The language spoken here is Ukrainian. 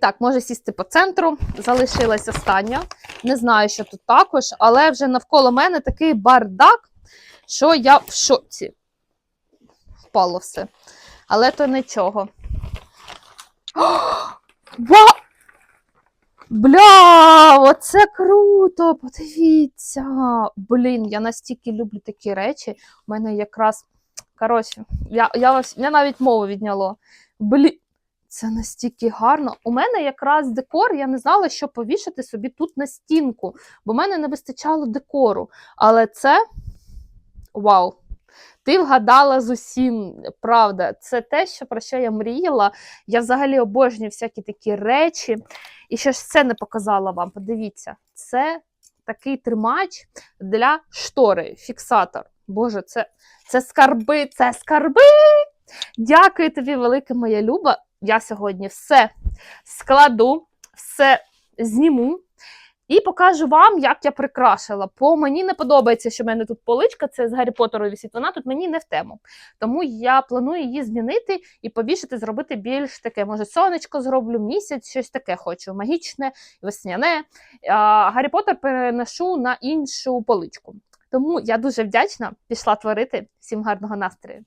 Так, може сісти по центру. Залишилась остання. Не знаю, що тут також, але вже навколо мене такий бардак, що я в шоці. Впало все. Але то нічого. Ва! Бля, оце круто! Подивіться. Блін, я настільки люблю такі речі. У мене якраз. Коротше, я, я, я навіть мову відняло. Блін, це настільки гарно. У мене якраз декор, я не знала, що повішати собі тут на стінку, бо в мене не вистачало декору. Але це вау! Ти вгадала з усім, правда, це те, що про що я мріяла. Я взагалі обожнюю всякі такі речі. І що ж це не показала вам? Подивіться, це такий тримач для штори, фіксатор. Боже, це, це скарби, це скарби. Дякую тобі, велике моя Люба. Я сьогодні все складу, все зніму. І покажу вам, як я прикрашила. Бо мені не подобається, що в мене тут поличка, це з Гаррі Поттеру висить. Вона тут мені не в тему. Тому я планую її змінити і повішати, зробити більш таке. Може, сонечко зроблю, місяць, щось таке хочу. Магічне, весняне. А, Гаррі Поттер переношу на іншу поличку. Тому я дуже вдячна, пішла творити. Всім гарного настрою.